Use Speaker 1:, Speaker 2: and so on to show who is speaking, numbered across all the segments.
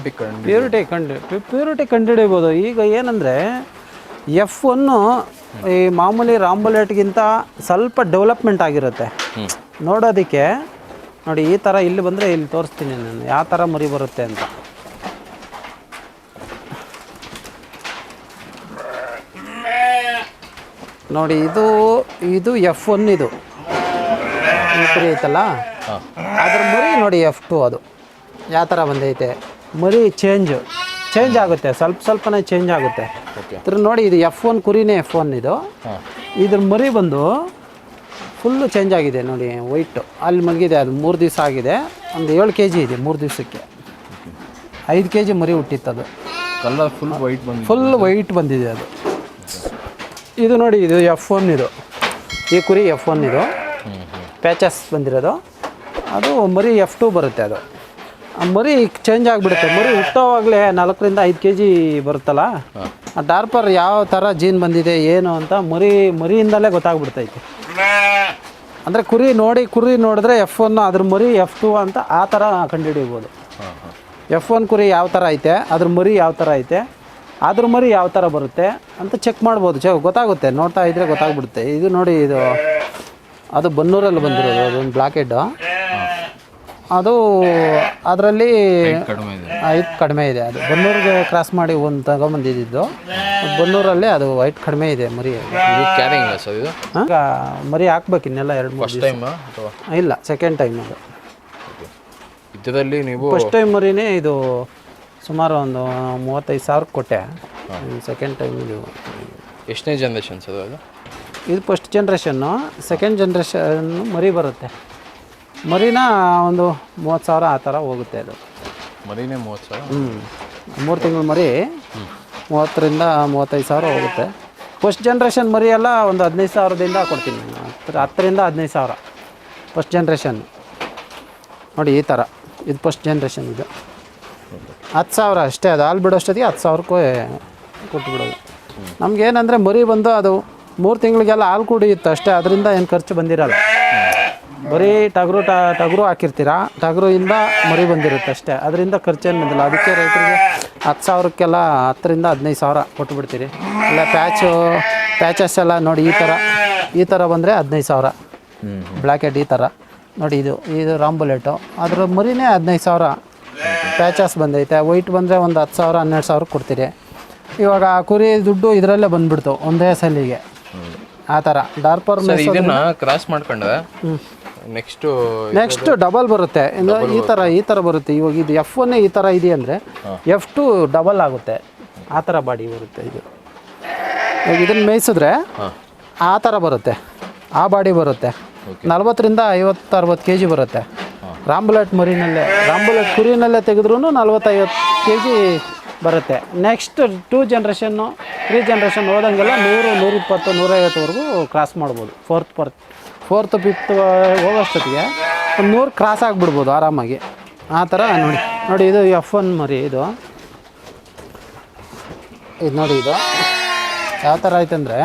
Speaker 1: Purity ಕಂಡು.
Speaker 2: Purity ಕಂಡು. Purity ಕಂಡುಹಿಡಿಬೋದು. ಈಗ ಏನಂದರೆ ಎಫ್ ಒನ್ನು ಈ ಮಾಮೂಲಿ ರಾಂಬುಲೆಟ್ಗಿಂತ ಸ್ವಲ್ಪ ಡೆವಲಪ್ಮೆಂಟ್ ಆಗಿರುತ್ತೆ. ನೋಡೋದಕ್ಕೆ ನೋಡಿ ಈ ಥರ ಇಲ್ಲಿ ಬಂದರೆ ಇಲ್ಲಿ ತೋರಿಸ್ತೀನಿ ನಾನು. ಯಾವ ಥರ ಮರಿ ಬರುತ್ತೆ ಅಂತ. ನೋಡಿ ಇದು ಇದು ಎಫ್ ಒನ್ ಇದು. ಐತಲ್ಲ? ಅದ್ರ ಮರಿ ನೋಡಿ ಎಫ್ ಟು ಅದು. ಯಾವ ಥರ ಬಂದೈತೆ? ಮರಿ ಚೇಂಜ್ ಚೇಂಜ್ ಆಗುತ್ತೆ ಸ್ವಲ್ಪ ಸ್ವಲ್ಪನೇ ಚೇಂಜ್ ಆಗುತ್ತೆ. ಇದ್ರ ನೋಡಿ ಇದು ಎಫ್ ಒನ್ ಕುರಿನೇ ಎಫ್ ಒನ್ ಇದು. ಇದ್ರ ಮರಿ ಬಂದು ಫುಲ್ಲು ಚೇಂಜ್ ಆಗಿದೆ ನೋಡಿ ವೈಟು ಅಲ್ಲಿ ಮಲಗಿದೆ ಅದು ಮೂರು ದಿವಸ ಆಗಿದೆ. ಒಂದು ಏಳು ಕೆ ಜಿ ಇದೆ ಮೂರು ದಿವಸಕ್ಕೆ. ಐದು ಕೆ ಜಿ ಮರಿ ಹುಟ್ಟಿತ್ತು ಅದು.
Speaker 1: ಕಲರ್ ಫುಲ್ ವೈಟ್ ಬಂದು
Speaker 2: ಫುಲ್ ವೈಟ್ ಬಂದಿದೆ ಅದು. ಇದು ನೋಡಿ ಇದು ಎಫ್ ಒನ್ ಇದು. ಈ ಕುರಿ ಎಫ್ ಒನ್ ಇದು. ಪ್ಯಾಚಸ್ ಬಂದಿರೋದು. ಅದು ಮರಿ ಎಫ್ ಟು ಬರುತ್ತೆ ಅದು. ಮರಿ ಚೇಂಜ್ ಆಗಿಬಿಡುತ್ತೆ. ಮರಿ ಹುಟ್ಟೋವಾಗಲೇ ನಾಲ್ಕರಿಂದ ಐದು ಕೆ ಜಿ ಬರುತ್ತಲ್ಲ ಆ ಡಾರ್ಪರ್ ಯಾವ ಥರ ಜೀನ್ ಬಂದಿದೆ ಏನು ಅಂತ ಮರಿ ಮರಿಯಿಂದಲೇ ಗೊತ್ತಾಗ್ಬಿಡ್ತೈತೆ. ಅಂದರೆ ಕುರಿ ನೋಡಿ ಕುರಿ ನೋಡಿದ್ರೆ ಎಫ್ ಒನ್ ಅದ್ರ ಮರಿ ಎಫ್ ಟು ಅಂತ ಆ ಥರ ಕಂಡುಹಿಡಿಬೋದು. ಎಫ್ ಒನ್ ಕುರಿ ಯಾವ ಥರ ಐತೆ ಅದ್ರ ಮರಿ ಯಾವ ಥರ ಐತೆ ಅದ್ರ ಮರಿ ಯಾವ ಥರ ಬರುತ್ತೆ ಅಂತ ಚೆಕ್ ಮಾಡ್ಬೋದು. ಚೆ ಗೊತ್ತಾಗುತ್ತೆ. ನೋಡ್ತಾ ಇದ್ರೆ ಗೊತ್ತಾಗ್ಬಿಡುತ್ತೆ. ಇದು ನೋಡಿ ಇದು ಅದು ಬನ್ನೂರಲ್ಲಿ ಬಂದಿರೋದು ಅದೊಂದು ಬ್ಲಾಕ್ ಹೆಡ್ಡು ಅದು ಅದರಲ್ಲಿ
Speaker 1: ಕಡಿಮೆ ಇದೆ.
Speaker 2: ಐದು ಕಡಿಮೆ ಇದೆ. ಅದು ಬನ್ನೂರಿಗೆ ಕ್ರಾಸ್ ಮಾಡಿ ಒಂದು ತಗೊಂಬಂದಿದ್ದು. ಬನ್ನೂರಲ್ಲಿ ಅದು ವೈಟ್ ಕಡಿಮೆ ಇದೆ ಮರಿ. ಈಗ ಮರಿ ಹಾಕ್ಬೇಕು ಇನ್ನೆಲ್ಲ ಎರಡು ಮೂರು
Speaker 1: ಟೈಮಾ
Speaker 2: ಇಲ್ಲ ಸೆಕೆಂಡ್ ಟೈಮ್ ಅದು.
Speaker 1: ಇದರಲ್ಲಿ ನೀವು
Speaker 2: ಫಸ್ಟ್ ಟೈಮ್ ಮರಿನೇ ಇದು ಸುಮಾರು ಒಂದು ಮೂವತ್ತೈದು ಸಾವಿರಕ್ಕೆ ಕೊಟ್ಟೆ. ಸೆಕೆಂಡ್ ಟೈಮ್ ಇದು.
Speaker 1: ಎಷ್ಟನೇ ಜನ್ರೇಷನ್ಸ್ ಅದು?
Speaker 2: ಇದು ಫಸ್ಟ್ ಜನ್ರೇಷನ್ನು ಸೆಕೆಂಡ್ ಜನ್ರೇಷನ್ ಮರಿ ಬರುತ್ತೆ. ಮರಿನ ಒಂದು ಮೂವತ್ತು ಸಾವಿರ ಆ ಥರ ಹೋಗುತ್ತೆ ಅದು.
Speaker 1: ಮರಿನೇ ಮೂವತ್ತು ಸಾವಿರ?
Speaker 2: ಹ್ಞೂ ಮೂರು ತಿಂಗಳು ಮರಿ ಮೂವತ್ತರಿಂದ ಮೂವತ್ತೈದು ಸಾವಿರ ಹೋಗುತ್ತೆ. ಫಸ್ಟ್ ಜನ್ರೇಷನ್ ಮರಿ ಎಲ್ಲ ಒಂದು ಹದಿನೈದು ಸಾವಿರದಿಂದ ಕೊಡ್ತೀನಿ ಹತ್ತು ಹತ್ತರಿಂದ ಹದಿನೈದು ಸಾವಿರ. ಫಸ್ಟ್ ಜನ್ರೇಷನ್ ನೋಡಿ ಈ ಥರ. ಇದು ಫಸ್ಟ್ ಜನ್ರೇಷನ್ ಇದು. ಹತ್ತು ಸಾವಿರ ಅಷ್ಟೇ ಅದು ಹಾಲು ಬಿಡೋಷ್ಟೊತ್ತಿಗೆ ಹತ್ತು ಸಾವಿರಕ್ಕೂ ಕೊಟ್ಬಿಡೋದು. ನಮಗೇನಂದರೆ ಮರಿ ಬಂದು ಅದು ಮೂರು ತಿಂಗಳಿಗೆಲ್ಲ ಹಾಲು ಕುಡಿಯುತ್ತೆ ಅಷ್ಟೇ ಅದರಿಂದ ಏನು ಖರ್ಚು ಬಂದಿರಲ್ಲ. ಬರೀ ಟಗರು ಟ ಟಗರು ಹಾಕಿರ್ತೀರಾ? ಟಗರುಯಿಂದ ಮರಿ ಬಂದಿರುತ್ತೆ ಅಷ್ಟೇ. ಅದರಿಂದ ಖರ್ಚೇನು ಬಂದಿಲ್ಲ. ಅದಕ್ಕೆ ರೈತರಿಗೆ ಹತ್ತು ಸಾವಿರಕ್ಕೆಲ್ಲ ಹತ್ತರಿಂದ ಹದಿನೈದು ಸಾವಿರ ಕೊಟ್ಬಿಡ್ತೀರಿ. ಇಲ್ಲ ಪ್ಯಾಚು ಪ್ಯಾಚಸ್ ಎಲ್ಲ ನೋಡಿ ಈ ಥರ ಈ ಥರ ಬಂದರೆ ಹದಿನೈದು ಸಾವಿರ.
Speaker 1: ಹ್ಞೂ
Speaker 2: ಬ್ಲ್ಯಾಕ್ ಹೆಡ್ ಈ ಥರ. ನೋಡಿ ಇದು ಇದು ರಾಂಬುಲೆಟು. ಅದ್ರ ಮರಿನೇ ಹದಿನೈದು ಸಾವಿರ. ಪ್ಯಾಚಸ್ ಬಂದೈತೆ. ವೈಟ್ ಬಂದರೆ ಒಂದು ಹತ್ತು ಸಾವಿರ ಹನ್ನೆರಡು ಸಾವಿರ ಕೊಡ್ತೀರಿ. ಇವಾಗ ಕುರಿ ದುಡ್ಡು ಇದರಲ್ಲೇ ಬಂದ್ಬಿಡ್ತು ಒಂದೇ ಸಲಿಗೆ. ಆ ಥರ. ಡಾರ್ಪರ್
Speaker 1: ಕ್ರಾಸ್ ಮಾಡ್ಕೊಂಡ್ರೆ ನೆಕ್ಸ್ಟು
Speaker 2: ನೆಕ್ಸ್ಟ್ ಡಬಲ್ ಬರುತ್ತೆ. ಇನ್ನು ಈ ಥರ ಈ ಥರ ಬರುತ್ತೆ. ಇವಾಗ ಇದು ಎಫ್ ಒನ್ ಈ ಥರ ಇದೆ ಅಂದರೆ ಎಫ್ ಟು ಡಬಲ್ ಆಗುತ್ತೆ. ಆ ಥರ ಬಾಡಿ ಬರುತ್ತೆ ಇದು. ಇವಾಗ ಇದನ್ನು ಮೇಯಿಸಿದ್ರೆ ಆ ಥರ ಬರುತ್ತೆ. ಆ ಬಾಡಿ ಬರುತ್ತೆ. ನಲ್ವತ್ತರಿಂದ ಐವತ್ತು ಅರವತ್ತು ಕೆ ಜಿ ಬರುತ್ತೆ ರಾಂಬುಲೆಟ್ ಮರಿನಲ್ಲೇ ರಾಂಬುಲೆಟ್ ಕುರಿನಲ್ಲೇ ತೆಗೆದ್ರೂ ನಲ್ವತ್ತೈವತ್ತು ಕೆ ಜಿ ಬರುತ್ತೆ. Next two generation three generation ಹೋದಂಗೆಲ್ಲ ನೂರು ನೂರಿಪ್ಪತ್ತು ನೂರೈವತ್ತುವರೆಗೂ ಕ್ರಾಸ್ ಮಾಡ್ಬೋದು. ಫೋರ್ತ್ ಫೋರ್ತ್ ಫೋರ್ತ್ ಫಿಫ್ತ್ ಹೋಗೋಷ್ಟೊತ್ತಿಗೆ ಒಂದು ನೂರು ಕ್ರಾಸ್ ಆಗಿಬಿಡ್ಬೋದು ಆರಾಮಾಗಿ. ಆ ಥರ ನೋಡಿ. ನೋಡಿ ಇದು ಎಫ್ ಒನ್ ಮರಿ ಇದು. ಇದು ನೋಡಿ ಇದು. ಯಾವ ಥರ ಆಯ್ತಂದರೆ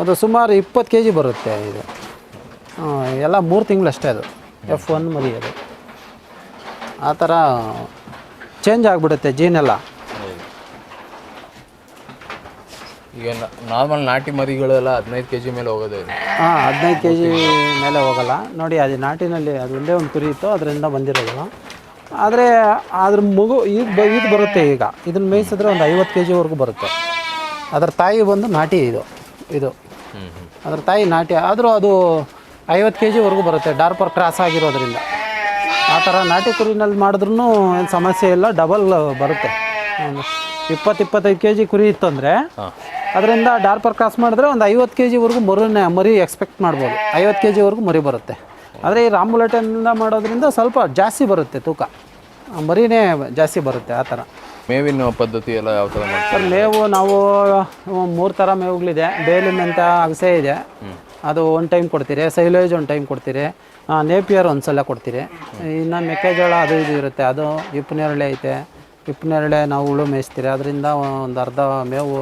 Speaker 2: ಅದು ಸುಮಾರು ಇಪ್ಪತ್ತು ಕೆ ಜಿ ಬರುತ್ತೆ ಇದು. ಎಲ್ಲ ಮೂರು ತಿಂಗಳಷ್ಟೇ ಅದು. ಎಫ್ ಒನ್ ಮರಿ ಅದು. ಆ ಥರ ಚೇಂಜ್ ಆಗಿಬಿಡುತ್ತೆ ಜೀನೆಲ್ಲ
Speaker 1: ಈಗ ನಾರ್ಮಲ್ ನಾಟಿ ಮರಿಗಳೆಲ್ಲ ಹದಿನೈದು ಕೆ ಜಿ ಮೇಲೆ ಹೋಗೋದು
Speaker 2: ಹಾಂ ಹದಿನೈದು ಕೆ ಜಿ ಮೇಲೆ ಹೋಗಲ್ಲ. ನೋಡಿ ಅದು ನಾಟಿನಲ್ಲಿ ಅದು ಒಂದೇ ಒಂದು ಕುರಿ ಇತ್ತು ಅದರಿಂದ ಬಂದಿರೋದು. ಆದರೆ ಅದ್ರ ಮಗು ಇದು ಬ ಇದು ಬರುತ್ತೆ ಈಗ. ಇದನ್ನ ಮೇಯಿಸಿದ್ರೆ ಒಂದು ಐವತ್ತು ಕೆ ಜಿವರೆಗೂ ಬರುತ್ತೆ. ಅದರ ತಾಯಿ ಬಂದು ನಾಟಿ ಇದು ಇದು. ಅದರ ತಾಯಿ ನಾಟಿ ಆದರೂ ಅದು ಐವತ್ತು ಕೆ ಜಿವರೆಗೂ ಬರುತ್ತೆ. ಡಾರ್ಪರ್ ಕ್ರಾಸ್ ಆಗಿರೋದ್ರಿಂದ. ಆ ಥರ ನಾಟಿ ಕುರಿನಲ್ಲಿ ಮಾಡಿದ್ರೂ ಏನು ಸಮಸ್ಯೆ ಇಲ್ಲ ಡಬಲ್ ಬರುತ್ತೆ. ಇಪ್ಪತ್ತು ಇಪ್ಪತ್ತೈದು ಕೆ ಜಿ ಕುರಿ ಇತ್ತು ಅಂದರೆ ಅದರಿಂದ ಡಾರ್ಪರ್ ಕ್ರಾಸ್ ಮಾಡಿದ್ರೆ ಒಂದು ಐವತ್ತು ಕೆ ಜಿವರೆಗೂ ಮರಿನ ಮರಿ ಎಕ್ಸ್ಪೆಕ್ಟ್ ಮಾಡ್ಬೋದು. ಐವತ್ತು ಕೆ ಜಿವರೆಗೂ ಮರಿ ಬರುತ್ತೆ. ಆದರೆ ಈ ರಾಂಬುಲೆಟನಿಂದ ಮಾಡೋದ್ರಿಂದ ಸ್ವಲ್ಪ ಜಾಸ್ತಿ ಬರುತ್ತೆ ತೂಕ. ಮರಿನೇ ಜಾಸ್ತಿ ಬರುತ್ತೆ ಆ ಥರ
Speaker 1: ಮೇವಿನ ಪದ್ಧತಿ ಎಲ್ಲ ಯಾವ ಥರ
Speaker 2: ಸರ್ ಮೇವು ನಾವು ಮೂರು ಥರ ಮೇವುಗಳಿದೆ. ಬೇಲಿ ಮೆಂತ ಅಗಸೆ ಇದೆ. ಅದು ಒನ್ ಟೈಮ್ ಕೊಡ್ತೀರಿ. ಸೈಲೇಜ್ ಒಂದು ಟೈಮ್ ಕೊಡ್ತೀರಿ. ನೇಪಿಯರ್ ಒಂದು ಸಲ ಕೊಡ್ತೀರಿ ಇನ್ನು ಮೆಕ್ಕೆಜೋಳ ಅದು ಇದು ಇರುತ್ತೆ. ಅದು ಹಿಪ್ಪನೇರಳೆ ಐತೆ. ಹಿಪ್ಪನೇರಳೆ ನಾವು ಹುಳು ಮೇಯಿಸ್ತೀರಿ. ಅದರಿಂದ ಒಂದು ಅರ್ಧ ಮೇವು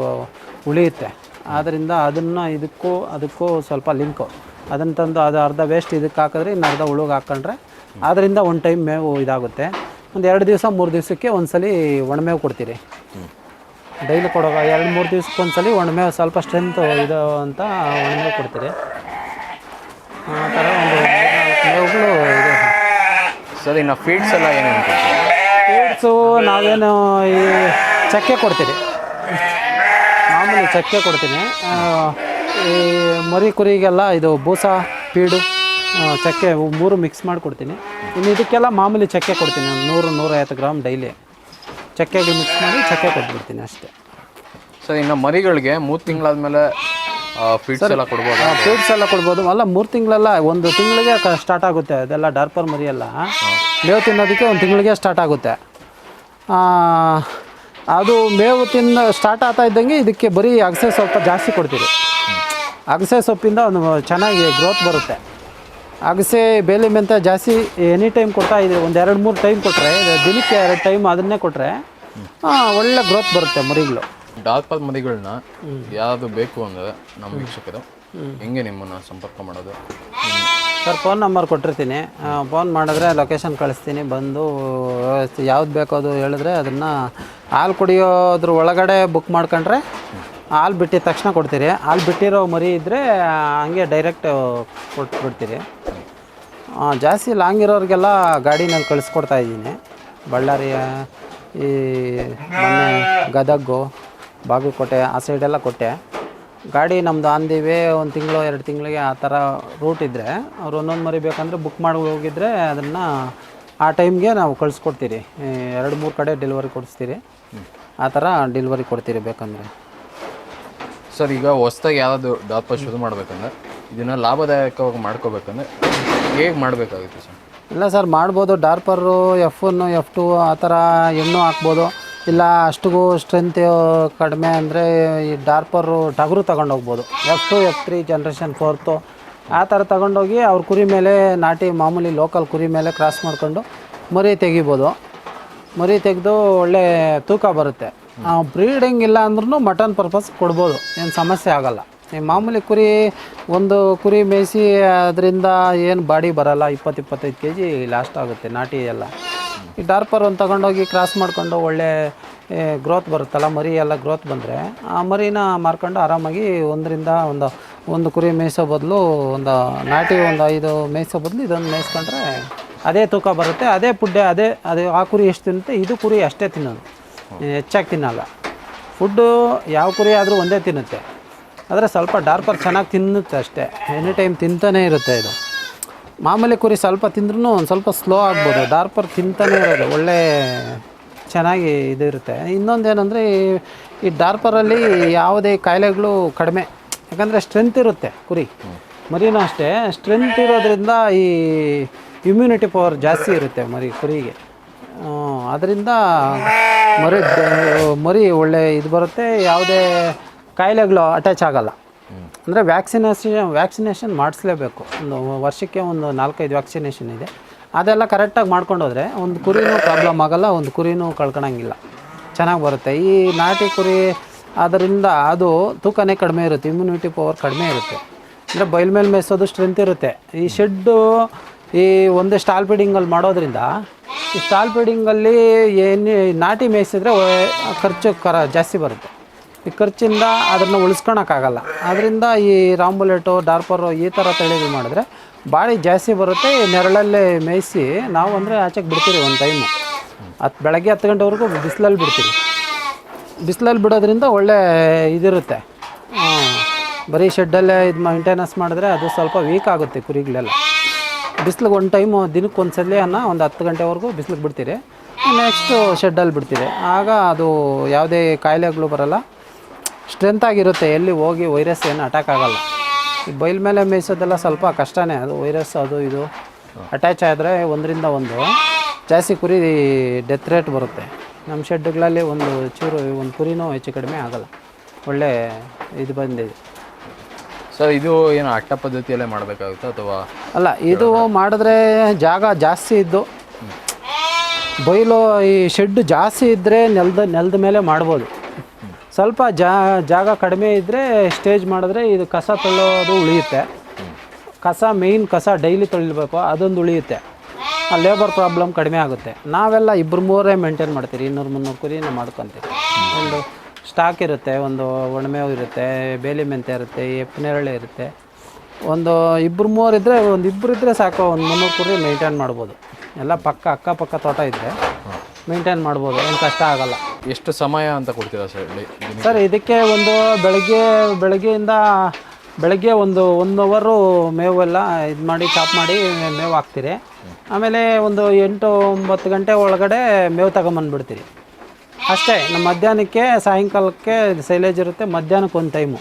Speaker 2: ಉಳಿಯುತ್ತೆ. ಆದ್ದರಿಂದ ಅದನ್ನು ಇದಕ್ಕೂ ಅದಕ್ಕೂ ಸ್ವಲ್ಪ ಲಿಂಕು ಅದನ್ನು ತಂದು ಅದು ಅರ್ಧ ವೇಸ್ಟ್ ಇದಕ್ಕೆ ಹಾಕಿದ್ರೆ ಇನ್ನು ಅರ್ಧ ಉಳುಗೆ ಹಾಕ್ಕೊಂಡ್ರೆ ಅದರಿಂದ ಒಂದು ಟೈಮ್ ಮೇವು ಇದಾಗುತ್ತೆ. ಒಂದು ಎರಡು ದಿವಸ ಮೂರು ದಿವಸಕ್ಕೆ ಒಂದ್ಸಲಿ ಒಣಮೇವು ಕೊಡ್ತೀರಿ. ಡೈಲಿ ಕೊಡೋ ಎರಡು ಮೂರು ದಿವ್ಸಕ್ಕೆ ಒಂದ್ಸಲಿ ಒಣಮೇವು ಸ್ವಲ್ಪ ಸ್ಟ್ರೆಂತ್ ಇದು ಅಂತ ಒಣಮೇವು ಕೊಡ್ತೀರಿ. ಆ ಥರ ಒಂದು ಮೇವುಗಳು ಇದೆ.
Speaker 1: ಸರ್ ಇನ್ನು ಫೀಡ್ಸ್ ಎಲ್ಲ ಏನೇನು
Speaker 2: ಫೀಡ್ಸು ನಾವೇನು ಈ ಚಕ್ಕೆ ಕೊಡ್ತೀರಿ. ಚಕ್ಕೆ ಕೊಡ್ತೀನಿ. ಈ ಮರಿ ಕುರಿಗೆಲ್ಲ ಇದು ಬೂಸ ಪೀಡು ಚಕ್ಕೆ ಮೂರು ಮಿಕ್ಸ್ ಮಾಡಿ ಕೊಡ್ತೀನಿ ಇನ್ನು ಇದಕ್ಕೆಲ್ಲ ಮಾಮೂಲಿ ಚಕ್ಕೆ ಕೊಡ್ತೀನಿ. ಒಂದು ನೂರು ನೂರೈವತ್ತು ಗ್ರಾಮ್ ಡೈಲಿ. ಚಕ್ಕೆಗೆ ಮಿಕ್ಸ್ ಮಾಡಿ ಚಕ್ಕೆ ಕೊಟ್ಬಿಡ್ತೀನಿ ಅಷ್ಟೇ.
Speaker 1: ಸರ್ ಇನ್ನು ಮರಿಗಳಿಗೆ ಮೂರು ತಿಂಗಳಾದ್ಮೇಲೆ ಫೀಡ್ಸ್ ಎಲ್ಲ ಕೊಡ್ಬೋದು?
Speaker 2: ಫೀಡ್ಸ್ ಎಲ್ಲ ಕೊಡ್ಬೋದು. ಅಲ್ಲ ಮೂರು ತಿಂಗಳೆಲ್ಲ ಒಂದು ತಿಂಗಳಿಗೆ ಸ್ಟಾರ್ಟ್ ಆಗುತ್ತೆ. ಅದೆಲ್ಲ ಡಾರ್ಪರ್ ಮರಿ ಎಲ್ಲ ಮೇವು ತಿನ್ನೋದಕ್ಕೆ ಒಂದು ತಿಂಗಳಿಗೆ ಸ್ಟಾರ್ಟ್ ಆಗುತ್ತೆ. ಅದು ಮೇವು ತಿನ್ನ ಸ್ಟಾರ್ಟ್ ಆಗ್ತಾ ಇದ್ದಂಗೆ ಇದಕ್ಕೆ ಬರೀ ಅಗಸೆ ಸ್ವಲ್ಪ ಜಾಸ್ತಿ ಕೊಡ್ತೀವಿ. ಅಗಸೆ ಸೊಪ್ಪಿಂದ ಒಂದು ಚೆನ್ನಾಗಿ ಗ್ರೋತ್ ಬರುತ್ತೆ. ಅಗಸೆ ಬೇಲಿ ಮೆಂತ ಜಾಸ್ತಿ ಎನಿ ಟೈಮ್ ಕೊಡ್ತಾ ಇದೆ ಒಂದು ಎರಡು ಮೂರು ಟೈಮ್ ಕೊಟ್ಟರೆ ದಿನಕ್ಕೆ ಎರಡು ಟೈಮ್ ಅದನ್ನೇ ಕೊಟ್ಟರೆ ಒಳ್ಳೆ ಗ್ರೋತ್ ಬರುತ್ತೆ ಮರಿಗಳು.
Speaker 1: ಡಾರ್ಪರ್ ಮರಿಗಳನ್ನ ಯಾವುದು ಬೇಕು ಅಂದರೆ ನಮ್ಮ ವೀಕ್ಷಕರು ಹೆಂಗೆ ನಿಮ್ಮನ್ನು ಸಂಪರ್ಕ ಮಾಡೋದು?
Speaker 2: ಸರ್ ಫೋನ್ ನಂಬರ್ ಕೊಟ್ಟಿರ್ತೀನಿ. ಫೋನ್ ಮಾಡಿದ್ರೆ ಲೊಕೇಶನ್ ಕಳಿಸ್ತೀನಿ. ಬಂದು ಯಾವ್ದು ಬೇಕೋ ಅದು ಹೇಳಿದ್ರೆ ಅದನ್ನು ಹಾಲು ಕುಡಿಯೋದ್ರ ಒಳಗಡೆ ಬುಕ್ ಮಾಡ್ಕೊಂಡ್ರೆ ಹಾಲು ಬಿಟ್ಟಿದ ತಕ್ಷಣ ಕೊಡ್ತೀರಿ. ಹಾಲು ಬಿಟ್ಟಿರೋ ಮರಿ ಇದ್ದರೆ ಹಂಗೆ ಡೈರೆಕ್ಟ್ ಕೊಟ್ಬಿಡ್ತೀರಿ. ಜಾಸ್ತಿ ಲಾಂಗ್ ಇರೋರಿಗೆಲ್ಲ ಗಾಡಿನಲ್ಲಿ ಕಳಿಸ್ಕೊಡ್ತಾ ಇದ್ದೀನಿ. ಬಳ್ಳಾರಿಯ ಈ ಮೊನ್ನೆ ಗದಗು ಬಾಗಲಕೋಟೆ, ಆ ಸೈಡೆಲ್ಲ ಕೊಟ್ಟೆ. ಗಾಡಿ ನಮ್ಮದು ಆನ್ ದಿ ಒಂದು ತಿಂಗಳು, ಎರಡು ತಿಂಗಳಿಗೆ ಆ ಥರ ರೂಟ್ ಇದ್ದರೆ ಅವ್ರು ಒಂದೊಂದು ಮರಿ ಬೇಕಂದರೆ ಬುಕ್ ಮಾಡಿ ಹೋಗಿದ್ರೆ ಅದನ್ನು ಆ ಟೈಮ್ಗೆ ನಾವು ಕಳಿಸ್ಕೊಡ್ತೀರಿ. ಎರಡು ಮೂರು ಕಡೆ ಡೆಲಿವರಿ ಕೊಡಿಸ್ತೀರಿ. ಆ ಥರ ಡೆಲಿವರಿ ಕೊಡ್ತೀರಿ ಬೇಕಂದರೆ.
Speaker 1: ಸರ್ ಈಗ ಹೊಸ್ದಾಗಿ ಯಾವುದು ಡಾರ್ಪರ್ ಶುರು ಮಾಡಬೇಕಂದ್ರೆ ಇದನ್ನು ಲಾಭದಾಯಕವಾಗಿ ಮಾಡ್ಕೋಬೇಕಂದ್ರೆ ಹೇಗೆ ಮಾಡಬೇಕಾಗುತ್ತೆ ಸರ್?
Speaker 2: ಇಲ್ಲ ಸರ್ ಮಾಡ್ಬೋದು. Dorper F one F two ಆ ಥರ ಎಣ್ಣು ಹಾಕ್ಬೋದು. ಇಲ್ಲ ಅಷ್ಟಿಗೂ ಸ್ಟ್ರೆಂತ್ ಕಡಿಮೆ ಅಂದರೆ ಈ ಡಾರ್ಪರು ಟಗರು ತಗೊಂಡೋಗ್ಬೋದು. F two F three generation fourth ಆ ಥರ ತಗೊಂಡೋಗಿ ಅವ್ರ ಕುರಿ ಮೇಲೆ ನಾಟಿ ಮಾಮೂಲಿ ಲೋಕಲ್ ಕುರಿ ಮೇಲೆ ಕ್ರಾಸ್ ಮಾಡಿಕೊಂಡು ಮರಿ ತೆಗಿಬೋದು. ಮರಿ ತೆಗೆದು ಒಳ್ಳೆ ತೂಕ ಬರುತ್ತೆ. ಬ್ರೀಡಿಂಗ್ ಇಲ್ಲ ಅಂದ್ರೂ ಮಟನ್ ಪರ್ಪಸ್ ಕೊಡ್ಬೋದು. ಏನು ಸಮಸ್ಯೆ ಆಗಲ್ಲ. ಈ ಮಾಮೂಲಿ ಕುರಿ, ಒಂದು ಕುರಿ ಮೇಯಿಸಿ ಅದರಿಂದ ಏನು ಬಾಡಿ ಬರಲ್ಲ ಇಪ್ಪತ್ತು ಇಪ್ಪತ್ತೈದು ಕೆ ಜಿ ಲಾಸ್ಟ್ ಆಗುತ್ತೆ, ನಾಟಿ ಎಲ್ಲ. ಈ ಡಾರ್ಪರ್ ಒಂದು ತಗೊಂಡೋಗಿ ಕ್ರಾಸ್ ಮಾಡಿಕೊಂಡು ಒಳ್ಳೆ ಗ್ರೋತ್ ಬರುತ್ತಲ್ಲ, ಮರಿ ಎಲ್ಲ ಗ್ರೋತ್ ಬಂದರೆ, ಆ ಮರಿನ ಮಾರ್ಕೊಂಡು ಆರಾಮಾಗಿ ಒಂದರಿಂದ ಒಂದು ಒಂದು ಕುರಿ ಮೇಯಿಸೋ ಬದಲು ಒಂದು ನಾಟಿ ಒಂದು ಐದು ಮೇಯಿಸೋ ಬದಲು ಇದೊಂದು ಮೇಯಿಸ್ಕೊಂಡ್ರೆ ಅದೇ ತೂಕ ಬರುತ್ತೆ, ಅದೇ ಪುಡ್ಡೆ, ಅದೇ ಅದೇ ಆ ಕುರಿ ಎಷ್ಟು ತಿನ್ನುತ್ತೆ, ಇದು ಕುರಿ ಅಷ್ಟೇ ತಿನ್ನೋದು. ಹೆಚ್ಚಾಗಿ ತಿನ್ನಲ್ಲ. ಫುಡ್ಡು ಯಾವ ಕುರಿ ಆದರೂ ಒಂದೇ ತಿನ್ನುತ್ತೆ. ಆದರೆ ಸ್ವಲ್ಪ ಡಾರ್ಪರ್ ಚೆನ್ನಾಗಿ ತಿನ್ನುತ್ತೆ ಅಷ್ಟೇ. ಎನಿ ಟೈಮ್ ತಿಂತಾನೇ ಇರುತ್ತೆ ಇದು. ಮಾಮೂಲಿ ಕುರಿ ಸ್ವಲ್ಪ ತಿಂದ್ರೂ ಒಂದು ಸ್ವಲ್ಪ ಸ್ಲೋ ಆಗ್ಬೋದು. ಡಾರ್ಪರ್ ತಿಂತಾನೇ ಇರೋದು. ಒಳ್ಳೆ ಚೆನ್ನಾಗಿ ಇದು ಇರುತ್ತೆ. ಇನ್ನೊಂದೇನೆಂದರೆ ಈ ಡಾರ್ಪರಲ್ಲಿ ಯಾವುದೇ ಕಾಯಿಲೆಗಳು ಕಡಿಮೆ. ಯಾಕಂದರೆ ಸ್ಟ್ರೆಂತ್ ಇರುತ್ತೆ ಕುರಿ. ಮರಿನೂ ಅಷ್ಟೇ ಸ್ಟ್ರೆಂತ್ ಇರೋದ್ರಿಂದ ಈ ಇಮ್ಯುನಿಟಿ ಪವರ್ ಜಾಸ್ತಿ ಇರುತ್ತೆ ಮರಿ, ಕುರಿಗೆ. ಅದರಿಂದ ಮರಿ ಮರಿ ಒಳ್ಳೆ ಇದು ಬರುತ್ತೆ, ಯಾವುದೇ ಕಾಯಿಲೆಗಳು ಅಟ್ಯಾಚ್ ಆಗಲ್ಲ. ಅಂದರೆ ವ್ಯಾಕ್ಸಿನೇಷನ್ ವ್ಯಾಕ್ಸಿನೇಷನ್ ಮಾಡಿಸ್ಲೇಬೇಕು. ಒಂದು ವರ್ಷಕ್ಕೆ ಒಂದು ನಾಲ್ಕೈದು ವ್ಯಾಕ್ಸಿನೇಷನ್ ಇದೆ. ಅದೆಲ್ಲ ಕರೆಕ್ಟಾಗಿ ಮಾಡ್ಕೊಂಡೋದ್ರೆ ಒಂದು ಕುರಿನೂ ಪ್ರಾಬ್ಲಮ್ ಆಗಲ್ಲ, ಒಂದು ಕುರಿನೂ ಕಳ್ಕೊಳಂಗಿಲ್ಲ ಚೆನ್ನಾಗಿ ಬರುತ್ತೆ. ಈ ನಾಟಿ ಕುರಿ ಅದರಿಂದ ಅದು ತೂಕನೇ ಕಡಿಮೆ ಇರುತ್ತೆ ಇಮ್ಯುನಿಟಿ ಪವರ್ ಕಡಿಮೆ ಇರುತ್ತೆ. ಅಂದರೆ ಬಯಲ್ ಮೇಲೆ ಮೇಯಿಸೋದು ಸ್ಟ್ರೆಂತ್ ಇರುತ್ತೆ. ಈ ಶೆಡ್ಡು ಈ ಒಂದೇ ಸ್ಟಾಲ್ ಫೀಡಿಂಗಲ್ಲಿ ಮಾಡೋದ್ರಿಂದ ಈ ಸ್ಟಾಲ್ ಫೀಡಿಂಗಲ್ಲಿ ಏನು ನಾಟಿ ಮೇಯಿಸಿದ್ರೆ ಖರ್ಚು ಕರ ಜಾಸ್ತಿ ಬರುತ್ತೆ. ಈ ಖರ್ಚಿಂದ ಅದನ್ನು ಉಳಿಸ್ಕೊಳಕ್ಕಾಗಲ್ಲ ಅದರಿಂದ ಈ ರಾಂಬುಲೆಟು, ಡಾರ್ಪರು ಈ ಥರ ತಳಿಗಳು ಮಾಡಿದ್ರೆ ಬಾಳಿ ಜಾಸ್ತಿ ಬರುತ್ತೆ. ನೆರಳಲ್ಲೇ ಮೇಯಿಸಿ ನಾವು ಅಂದರೆ ಆಚೆಗೆ ಬಿಡ್ತೀರಿ ಒಂದು ಟೈಮು ಹತ್ತು ಬೆಳಗ್ಗೆ ಹತ್ತು ಗಂಟೆವರೆಗೂ ಬಿಸಿಲಲ್ಲಿ ಬಿಡ್ತೀವಿ. ಬಿಸಿಲಲ್ಲಿ ಬಿಡೋದ್ರಿಂದ ಒಳ್ಳೆ ಇದಿರುತ್ತೆ. ಬರೀ ಶೆಡ್ಡಲ್ಲೇ ಇದು ಮೈಂಟೆನೆನ್ಸ್ ಮಾಡಿದ್ರೆ ಅದು ಸ್ವಲ್ಪ ವೀಕ್ ಆಗುತ್ತೆ ಕುರಿಗಳೆಲ್ಲ. ಬಿಸಿಲಿಗೆ ಒಂದು ಟೈಮು ದಿನಕ್ಕೆ ಒಂದು ಸಲ ಅನ್ನ ಒಂದು ಹತ್ತು ಗಂಟೆವರೆಗೂ ಬಿಸಿಲಿಗೆ ಬಿಡ್ತೀರಿ. ನೆಕ್ಸ್ಟು ಶೆಡ್ಡಲ್ಲಿ ಬಿಡ್ತೀರಿ. ಆಗ ಅದು ಯಾವುದೇ ಕಾಯಿಲೆಗಳು ಬರೋಲ್ಲ. ಸ್ಟ್ರೆಂತ್ ಆಗಿರುತ್ತೆ. ಎಲ್ಲಿ ಹೋಗಿ ವೈರಸ್ ಏನು ಅಟ್ಯಾಕ್ ಆಗೋಲ್ಲ. ಈ ಬೈಲ್ ಮೇಲೆ ಮೇಯಿಸೋದೆಲ್ಲ ಸ್ವಲ್ಪ ಕಷ್ಟನೇ. ಅದು ವೈರಸ್ ಅದು ಇದು ಅಟ್ಯಾಚ್ ಆದರೆ ಒಂದರಿಂದ ಒಂದು ಜಾಸ್ತಿ ಕುರಿ ಡೆತ್ ರೇಟ್ ಬರುತ್ತೆ. ನಮ್ಮ ಶೆಡ್ಗಳಲ್ಲಿ ಒಂದು ಚೂರು ಒಂದು ಕುರಿನೂ ಹೆಚ್ಚು ಕಡಿಮೆ ಆಗಲ್ಲ. ಒಳ್ಳೆ ಇದು ಬಂದಿದೆ.
Speaker 1: ಸರ್ ಇದು ಏನು ಅಟ್ಟ ಪದ್ಧತಿಯಲ್ಲೇ ಮಾಡಬೇಕಾಗುತ್ತೆ ಅಥವಾ
Speaker 2: ಅಲ್ಲ ಇದು ಮಾಡಿದ್ರೆ ಜಾಗ ಜಾಸ್ತಿ ಇದ್ದು ಬೈಲು ಈ ಶೆಡ್ ಜಾಸ್ತಿ ಇದ್ದರೆ ನೆಲದ ನೆಲದ ಮೇಲೆ ಮಾಡ್ಬೋದು. ಸ್ವಲ್ಪ ಜಾ ಜಾಗ ಕಡಿಮೆ ಇದ್ದರೆ ಸ್ಟೇಜ್ ಮಾಡಿದ್ರೆ ಇದು ಕಸ ತೊಳೆಯೋದು ಉಳಿಯುತ್ತೆ. ಕಸ ಮೇಯ್ನ್ ಕಸ ಡೈಲಿ ತೊಳಿಬೇಕು ಅದೊಂದು ಉಳಿಯುತ್ತೆ. ಆ ಲೇಬರ್ ಪ್ರಾಬ್ಲಮ್ ಕಡಿಮೆ ಆಗುತ್ತೆ. ನಾವೆಲ್ಲ ಇಬ್ಬರು ಮೂರೇ ಮೇಂಟೈನ್ ಮಾಡ್ತೀರಿ ಇನ್ನೂರು ಮುನ್ನೂರು ಕುರಿನ ಮಾಡ್ಕೊತೀವಿ. ಒಂದು ಸ್ಟಾಕ್ ಇರುತ್ತೆ ಒಂದು ಒಣಮೇವು ಇರುತ್ತೆ ಬೇಲಿ ಮೆಂತೆ ಇರುತ್ತೆ ಎಪ್ಪನೇರಳೆ ಇರುತ್ತೆ. ಒಂದು ಇಬ್ಬರು ಮೂವರು ಇದ್ದರೆ ಒಂದು ಇಬ್ಬರು ಇದ್ದರೆ ಸಾಕು ಒಂದು ಮುನ್ನೂರು ಕುರಿ ಮೇಂಟೈನ್ ಮಾಡ್ಬೋದು. ಎಲ್ಲ ಪಕ್ಕ ಅಕ್ಕಪಕ್ಕ ತೋಟ ಇದ್ದರೆ ಮೇಂಟೈನ್ ಮಾಡ್ಬೋದು ಏನು ಕಷ್ಟ ಆಗಲ್ಲ.
Speaker 1: ಎಷ್ಟು ಸಮಯ ಅಂತ ಕೊಡ್ತೀರಾ ಸರ್?
Speaker 2: ಸರ್ ಇದಕ್ಕೆ ಒಂದು ಬೆಳಗ್ಗೆ ಬೆಳಗ್ಗೆಯಿಂದ ಬೆಳಗ್ಗೆ ಒಂದು ಒನ್ ಅವರು ಮೇವೆಲ್ಲ ಇದು ಮಾಡಿ ಚಾಪ್ ಮಾಡಿ ಮೇವು ಹಾಕ್ತೀರಿ. ಆಮೇಲೆ ಒಂದು ಎಂಟು ಒಂಬತ್ತು ಗಂಟೆ ಒಳಗಡೆ ಮೇವು ತಗೊಂಬಂದ್ಬಿಡ್ತೀರಿ. ಅಷ್ಟೇ ನಮ್ಮ ಮಧ್ಯಾಹ್ನಕ್ಕೆ, ಸಾಯಂಕಾಲಕ್ಕೆ ಸೈಲೇಜ್ ಇರುತ್ತೆ, ಮಧ್ಯಾಹ್ನಕ್ಕೆ ಒಂದು ಟೈಮು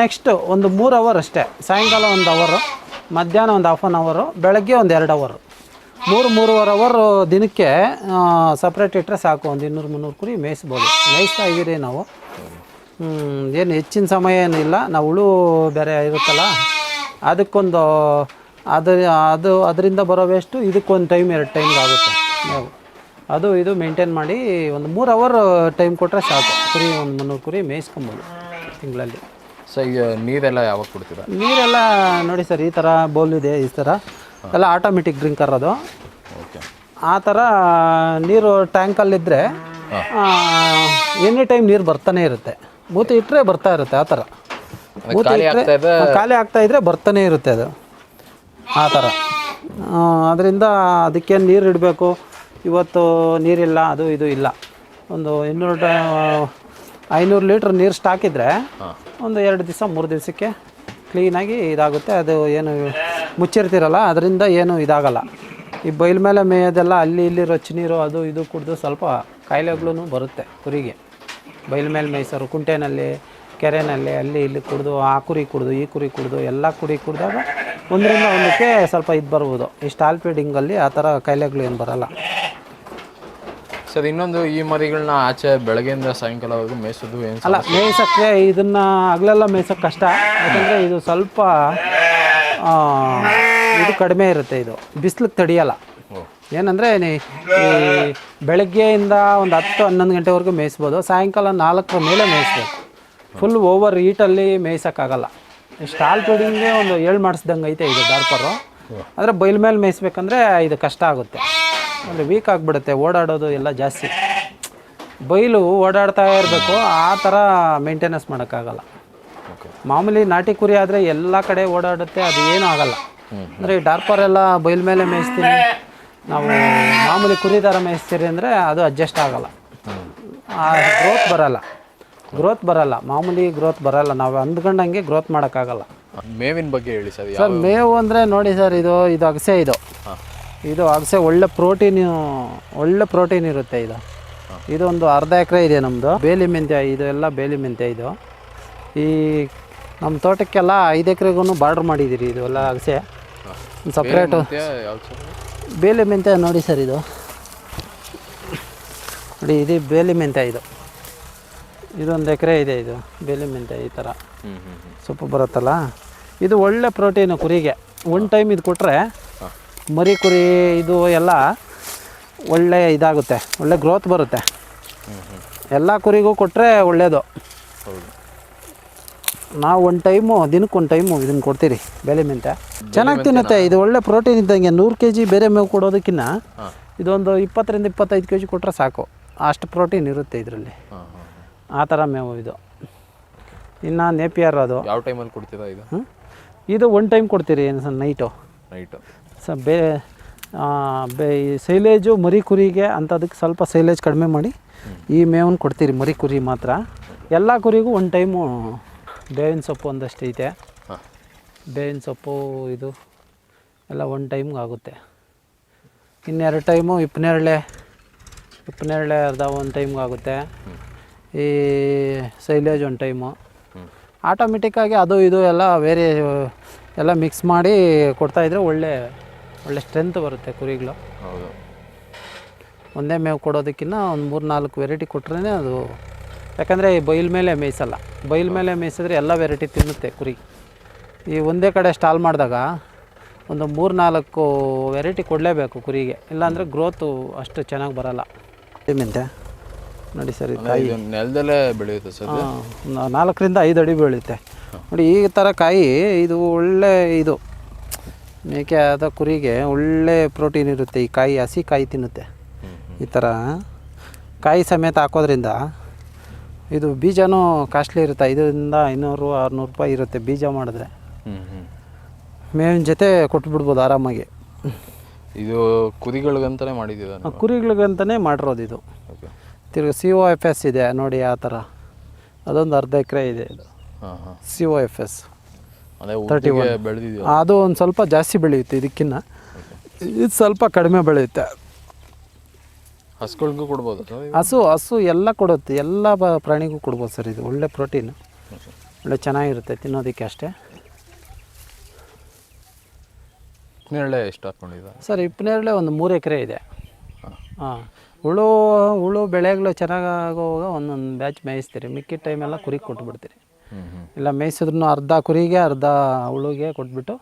Speaker 2: ನೆಕ್ಸ್ಟ್ ಒಂದು ಮೂರು ಅವರ್ ಅಷ್ಟೇ. ಸಾಯಂಕಾಲ ಒಂದು ಅವರು ಮಧ್ಯಾಹ್ನ ಒಂದು ಹಾಫ್ ಆನ್ ಅವರು ಬೆಳಗ್ಗೆ ಒಂದು ಎರಡು ಅವರು ಮೂರು, ಮೂರುವರೆ ಅವರ್ ದಿನಕ್ಕೆ ಸಪ್ರೇಟ್ ಇಟ್ಟರೆ ಸಾಕು, ಒಂದು ಇನ್ನೂರು ಮುನ್ನೂರು ಕುರಿ ಮೇಯಿಸ್ಬೋದು. ಮೇಯಿಸ್ತಾ ಇದ್ದೀರಿ ನಾವು. ಏನು ಹೆಚ್ಚಿನ ಸಮಯ ಏನಿಲ್ಲ. ನಾವು ಹುಳು ಬೇರೆ ಇರುತ್ತಲ್ಲ, ಅದಕ್ಕೊಂದು ಅದು ಅದು ಅದರಿಂದ ಬರೋ ವೇಸ್ಟು ಇದಕ್ಕೊಂದು ಟೈಮ್ ಎರಡು ಟೈಮ್ ಆಗುತ್ತೆ. ನಾವು ಅದು ಇದು ಮೇಂಟೈನ್ ಮಾಡಿ ಒಂದು ಮೂರು ಅವರ್ ಟೈಮ್ ಕೊಟ್ಟರೆ ಸಾಕು. ಕುರಿ ಒಂದು ಮುನ್ನೂರು ಕುರಿ ಮೇಯಿಸ್ಕೊಬೋದು ತಿಂಗಳಲ್ಲಿ.
Speaker 1: ಸೊ ಈಗ ನೀರೆಲ್ಲ ಯಾವಾಗ ಕೊಡ್ತೀರಾ?
Speaker 2: ನೀರೆಲ್ಲ ನೋಡಿ ಸರ್ ಈ ಥರ ಬೌಲ್ ಇದೆ ಈ ಥರ ಎಲ್ಲ ಆಟೋಮೆಟಿಕ್ ಡ್ರಿಂಕರ್ ಅದು.
Speaker 1: ಓಕೆ
Speaker 2: ಆ ಥರ ನೀರು ಟ್ಯಾಂಕಲ್ಲಿದ್ದರೆ ಎನಿ ಟೈಮ್ ನೀರು ಬರ್ತಾನೆ ಇರುತ್ತೆ. ಮೂತಿ ಇಟ್ಟರೆ ಬರ್ತಾ ಇರುತ್ತೆ ಆ ಥರ
Speaker 1: ಖಾಲಿ ಆಗ್ತಾ
Speaker 2: ಇದ್ರೆ ಬರ್ತಾನೆ ಇರುತ್ತೆ ಅದು. ಆ ಥರ. ಅದರಿಂದ ಅದಕ್ಕೆ ನೀರು ಇಡಬೇಕು. ಇವತ್ತು ನೀರಿಲ್ಲ ಅದು ಇದು ಇಲ್ಲ. ಒಂದು ಇನ್ನೂರು ಟ ಐನೂರು ಲೀಟ್ರ್ ನೀರು ಸ್ಟಾಕ್ ಇದ್ದರೆ ಒಂದು ಎರಡು ದಿವಸ ಮೂರು ದಿವಸಕ್ಕೆ ಕ್ಲೀನಾಗಿ ಇದಾಗುತ್ತೆ. ಅದು ಏನು ಮುಚ್ಚಿರ್ತಿರಲ್ಲ ಅದರಿಂದ ಏನು ಇದಾಗಲ್ಲ. ಈ ಬೈಲ್ ಮೇಲೆ ಮೇಯೋದೆಲ್ಲ ಅಲ್ಲಿ ಇಲ್ಲಿ ರೊಚ್ಚ ನೀರು ಅದು ಇದು ಕುಡಿದು ಸ್ವಲ್ಪ ಕಾಯಿಲೆಗಳೂ ಬರುತ್ತೆ ಕುರಿಗೆ. ಬೈಲ್ ಮೇಲೆ ಮೇಯ್ಸೋರು ಕುಂಟೆನಲ್ಲಿ ಕೆರೆನಲ್ಲಿ ಅಲ್ಲಿ ಇಲ್ಲಿ ಕುಡಿದು ಆ ಕುರಿ ಕುಡಿದು ಈ ಕುರಿ ಕುಡಿದು ಎಲ್ಲ ಕುರಿ ಕುಡಿದಾಗ ಒಂದರಿಂದ ಒಂದಕ್ಕೆ ಸ್ವಲ್ಪ ಇದು ಬರ್ಬೋದು. ಈ ಸ್ಟಾಲ್ ಫೀಡಿಂಗಲ್ಲಿ ಆ ಥರ ಕಾಯಿಲೆಗಳು ಏನು ಬರಲ್ಲ.
Speaker 1: ಸರ್ ಇನ್ನೊಂದು ಈ ಮರಿಗಳನ್ನ ಆಚೆ ಬೆಳಗ್ಗೆಯಿಂದ ಸಾಯಂಕಾಲವರೆಗೂ ಮೇಯಿಸೋದು ಏನು
Speaker 2: ಅಲ್ಲ ಮೇಯಿಸೋಕ್ಕೆ ಇದನ್ನು ಹಗಲೆಲ್ಲ ಮೇಯ್ಸೋಕ್ಕೆ ಕಷ್ಟ. ಯಾಕಂದರೆ ಇದು ಸ್ವಲ್ಪ ಇದು ಕಡಿಮೆ ಇರುತ್ತೆ ಇದು. ಬಿಸಿಲಿಗೆ ತಡೆಯಲ್ಲ. ಏನಂದರೆ ಈ ಬೆಳಗ್ಗೆಯಿಂದ ಒಂದು ಹತ್ತು ಹನ್ನೊಂದು ಗಂಟೆವರೆಗೂ ಮೇಯಿಸ್ಬೋದು. ಸಾಯಂಕಾಲ ನಾಲ್ಕರ ಮೇಲೆ ಮೇಯಿಸ್ಬೇಕು. ಫುಲ್ ಓವರ್ ಹೀಟಲ್ಲಿ ಮೇಯ್ಸೋಕ್ಕಾಗಲ್ಲ ಸ್ಟಾಲ್ ಫೀಡಿಂಗ್ಗೆ ಒಂದು ಏಳು ಮಾಡಿಸ್ದಂಗೆ ಐತೆ ಇದು ಡಾರ್ಪರು ಆದರೆ ಬೈಲ್ ಮೇಲೆ ಮೇಯಿಸ್ಬೇಕಂದ್ರೆ ಇದು ಕಷ್ಟ ಆಗುತ್ತೆ. ಅಂದರೆ ವೀಕ್ ಆಗಿಬಿಡುತ್ತೆ ಓಡಾಡೋದು ಎಲ್ಲ ಜಾಸ್ತಿ. ಬೈಲು ಓಡಾಡ್ತಾ ಇರಬೇಕು ಆ ಥರ ಮೇಂಟೆನೆನ್ಸ್ ಮಾಡೋಕ್ಕಾಗಲ್ಲ. ಮಾಮೂಲಿ ನಾಟಿ ಕುರಿ ಆದರೆ ಎಲ್ಲ ಕಡೆ ಓಡಾಡುತ್ತೆ ಅದು ಏನೂ ಆಗಲ್ಲ. ಅಂದರೆ ಈ ಡಾರ್ಪರ್ ಎಲ್ಲ ಬೈಲ್ ಮೇಲೆ ಮೇಯಿಸ್ತೀನಿ. ನಾವು ಮಾಮೂಲಿ ಕುರಿ ಥರ ಮೇಯಿಸ್ತೀರಿ ಅಂದರೆ ಅದು ಅಡ್ಜಸ್ಟ್ ಆಗಲ್ಲ. ಆ ಗ್ರೋತ್ ಬರಲ್ಲ. ಗ್ರೋತ್ ಬರಲ್ಲ. ಮಾಮೂಲಿ ಗ್ರೋತ್ ಬರಲ್ಲ. ನಾವು ಅಂದ್ಕೊಂಡಂಗೆ ಗ್ರೋತ್ ಮಾಡೋಕ್ಕಾಗಲ್ಲ.
Speaker 1: ಮೇವಿನ ಬಗ್ಗೆ ಹೇಳಿ ಸರ್
Speaker 2: ಸರ್ ಮೇವು ಅಂದರೆ ನೋಡಿ ಸರ್ ಇದು ಇದು ಅಗಸೆ ಇದು. ಇದು ಅಗಸೆ ಒಳ್ಳೆ ಪ್ರೋಟೀನ್ ಒಳ್ಳೆ ಪ್ರೋಟೀನ್ ಇರುತ್ತೆ ಇದು. ಇದು ಒಂದು ಅರ್ಧ ಎಕರೆ ಇದೆ ನಮ್ಮದು ಬೇಲಿ ಮೆಂತ್ಯ ಇದು ಎಲ್ಲ ಬೇಲಿ ಮೆಂತ್ಯ ಇದು. ಈ ನಮ್ಮ ತೋಟಕ್ಕೆಲ್ಲ ಐದು ಎಕರೆಗೂ ಬಾರ್ಡ್ರ್ ಮಾಡಿದ್ದೀರಿ ಇದು ಎಲ್ಲ ಅಗಸೆ. ಸಪ್ರೇಟು ಬೇಲಿ ಮೆಂತ್ಯ ನೋಡಿ ಸರ್ ಇದು. ನೋಡಿ ಇದು ಬೇಲಿ ಮೆಂತ್ಯ ಇದು. ಇದೊಂದು ಎಕರೆ ಇದೆ ಇದು ಬೇಲಿ ಮೆಂತೆ ಈ ಥರ ಸೊಪ್ಪು ಬರುತ್ತಲ್ಲ? ಇದು ಒಳ್ಳೆ ಪ್ರೋಟೀನು ಕುರಿಗೆ. ಒನ್ ಟೈಮ್ ಇದು ಕೊಟ್ಟರೆ ಮರಿ ಕುರಿ ಇದು ಎಲ್ಲ ಒಳ್ಳೆ ಇದಾಗುತ್ತೆ ಒಳ್ಳೆ ಗ್ರೋತ್ ಬರುತ್ತೆ. ಎಲ್ಲ ಕುರಿಗೂ ಕೊಟ್ಟರೆ ಒಳ್ಳೆಯದು ನಾವು ಒಂದು ಟೈಮು ದಿನಕ್ಕೆ ಒಂದು ಟೈಮು ಇದನ್ನು ಕೊಡ್ತೀರಿ ಬೆಲೆ ಮೆಂತೆ ಚೆನ್ನಾಗಿ ತಿನ್ನುತ್ತೆ ಇದು ಒಳ್ಳೆ ಪ್ರೋಟೀನ್ ಇದ್ದಂಗೆ ನೂರು ಕೆ ಜಿ ಬೇರೆ ಮೇವು ಕೊಡೋದಕ್ಕಿಂತ ಇದೊಂದು ಇಪ್ಪತ್ತರಿಂದ ಇಪ್ಪತ್ತೈದು ಕೆ ಜಿ ಕೊಟ್ಟರೆ ಸಾಕು. ಅಷ್ಟು ಪ್ರೋಟೀನ್ ಇರುತ್ತೆ ಇದರಲ್ಲಿ. ಆ ಥರ ಮೇವು ಇದು. ಇನ್ನು ನೇಪಿಯರ್ ಅದು.
Speaker 1: ಯಾವ ಟೈಮಲ್ಲಿ ಕೊಡ್ತೀರಾ ಇದು?
Speaker 2: ಹ್ಮ್? ಇದು ಒನ್ ಟೈಮ್ ಕೊಡ್ತೀರಿ ಏನು ಸರ್ ನೈಟು
Speaker 1: ನೈಟು
Speaker 2: ಸರ್ ಬೇ ಆ, ಬೇ ಈ ಸೈಲೇಜು ಮರಿ ಕುರಿಗೆ ಅಂಥದಕ್ಕೆ ಸ್ವಲ್ಪ ಸೈಲೇಜ್ ಕಡಿಮೆ ಮಾಡಿ ಈ ಮೇವನ್ನು ಕೊಡ್ತೀರಿ ಮರಿ ಕುರಿ ಮಾತ್ರ. ಎಲ್ಲ ಕುರಿಗೂ ಒನ್ ಟೈಮು ಬೇವಿನ ಸೊಪ್ಪು ಒಂದಷ್ಟು ಐತೆ.
Speaker 1: ಹಾಂ.
Speaker 2: ಬೇವಿನ ಸೊಪ್ಪು ಇದು ಎಲ್ಲ ಒನ್ ಟೈಮ್ಗೆ ಆಗುತ್ತೆ. ಇನ್ನೆರಡು ಟೈಮು ಇಪ್ಪನೇರಳೆ ಇಪ್ಪನೇರಳೆ ಅರ್ಧ ಒಂದು ಟೈಮ್ಗೆ ಆಗುತ್ತೆ. ಈ ಸೈಲೇಜ್ ಒಂದು ಟೈಮು ಆಟೋಮೆಟಿಕ್ಕಾಗಿ ಅದು ಇದು ಎಲ್ಲ ಬೇರೆ ಎಲ್ಲ ಮಿಕ್ಸ್ ಮಾಡಿ ಕೊಡ್ತಾಯಿದ್ರೆ ಒಳ್ಳೆ ಒಳ್ಳೆ ಸ್ಟ್ರೆಂತ್ ಬರುತ್ತೆ ಕುರಿಗಳು.
Speaker 1: ಹೌದು.
Speaker 2: ಒಂದೇ ಮೇವು ಕೊಡೋದಕ್ಕಿಂತ ಒಂದು ಮೂರು ನಾಲ್ಕು ವೆರೈಟಿ ಕೊಟ್ರೇ ಅದು. ಯಾಕಂದರೆ ಈ ಬೈಲ್ ಮೇಲೆ ಮೇಯಿಸಲ್ಲ. ಬೈಲ್ ಮೇಲೆ ಮೇಯಿಸಿದ್ರೆ ಎಲ್ಲ ವೆರೈಟಿ ತಿನ್ನುತ್ತೆ ಕುರಿ. ಈ ಒಂದೇ ಕಡೆ ಸ್ಟಾಲ್ ಮಾಡಿದಾಗ ಒಂದು ಮೂರು ನಾಲ್ಕು ವೆರೈಟಿ ಕೊಡಲೇಬೇಕು ಕುರಿಗೆ. ಇಲ್ಲಾಂದರೆ ಗ್ರೋತು ಅಷ್ಟು ಚೆನ್ನಾಗಿ ಬರಲ್ಲ. ಮೆಂತೆ ನೋಡಿ ಸರ್ ಇದು ಕಾಯಿ.
Speaker 1: ನೆಲದಲ್ಲೇ ಬೆಳೆಯುತ್ತೆ ಸರ್
Speaker 2: ನಾಲ್ಕರಿಂದ ಐದು ಅಡಿ ಬೆಳೆಯುತ್ತೆ ನೋಡಿ ಈ ಥರ ಕಾಯಿ ಇದು ಒಳ್ಳೆ ಇದು. ಮೇಕೆ ಆದ ಕುರಿಗೆ ಒಳ್ಳೆ ಪ್ರೋಟೀನ್ ಇರುತ್ತೆ ಈ ಕಾಯಿ ಹಸಿ ಕಾಯಿ ತಿನ್ನುತ್ತೆ. ಈ ಥರ ಕಾಯಿ ಸಮೇತ ಹಾಕೋದ್ರಿಂದ ಇದು ಬೀಜನೂ ಕಾಸ್ಟ್ಲಿ ಇರುತ್ತೆ. ಐದರಿಂದ ಐನೂರು ಆರುನೂರು ರೂಪಾಯಿ ಇರುತ್ತೆ ಬೀಜ ಮಾಡಿದ್ರೆ. ಮೇವಿನ ಜೊತೆ ಕೊಟ್ಬಿಡ್ಬೋದು ಆರಾಮಾಗಿ.
Speaker 1: ಇದು ಕುರಿಗಳಿಗಂತಲೇ ಮಾಡಿದ್ದೀವಿ
Speaker 2: ಕುರಿಗಳಿಗಂತಲೇ ಮಾಡಿರೋದು ಇದು. ತಿರ್ಗಿ ಸಿ ಓ ಎಫ್ ಎಸ್ ಇದೆ. ನೋಡಿ ಆ ಥರ. ಅದೊಂದು ಅರ್ಧ ಎಕರೆ ಇದೆ ಇದು. C O F S
Speaker 1: thirty one
Speaker 2: ಅದು ಒಂದು ಸ್ವಲ್ಪ ಜಾಸ್ತಿ ಬೆಳೆಯುತ್ತೆ ಇದಕ್ಕಿನ್ನ. ಇದು ಸ್ವಲ್ಪ ಕಡಿಮೆ ಬೆಳೆಯುತ್ತೆ.
Speaker 1: ಹಸುಗಳಿಗೂ ಕೊಡ್ಬೋದು
Speaker 2: ಹಸು ಹಸು ಎಲ್ಲ ಕೊಡುತ್ತೆ. ಎಲ್ಲ ಬ ಪ್ರಾಣಿಗೂ ಕೊಡ್ಬೋದು ಸರ್ ಇದು. ಒಳ್ಳೆ ಪ್ರೋಟೀನ್. ಒಳ್ಳೆ ಚೆನ್ನಾಗಿರುತ್ತೆ ತಿನ್ನೋದಕ್ಕೆ ಅಷ್ಟೇ.
Speaker 1: ನೇರಳೆ ಎಷ್ಟು ಹಾಕ್ಕೊಂಡಿದ್ದಾರೆ
Speaker 2: ಸರ್ ಇಪ್ಪನೇರಳೆ ಒಂದು ಮೂರು ಎಕರೆ ಇದೆ. ಹಾಂ. ಹುಳು ಹುಳು ಬೆಳೆಗಳು ಚೆನ್ನಾಗಾಗುವಾಗ ಒಂದೊಂದು ಬ್ಯಾಚ್ ಮೇಯಿಸ್ತೀರಿ. ಮಿಕ್ಕಿದ ಟೈಮೆಲ್ಲ ಕುರಿಗೆ ಕೊಟ್ಬಿಡ್ತೀರಿ. ಇಲ್ಲ ಮೇಯಿಸಿದ್ರು ಅರ್ಧ ಕುರಿಗೆ ಅರ್ಧ ಹುಳುಗೆ ಕೊಟ್ಬಿಟ್ಟು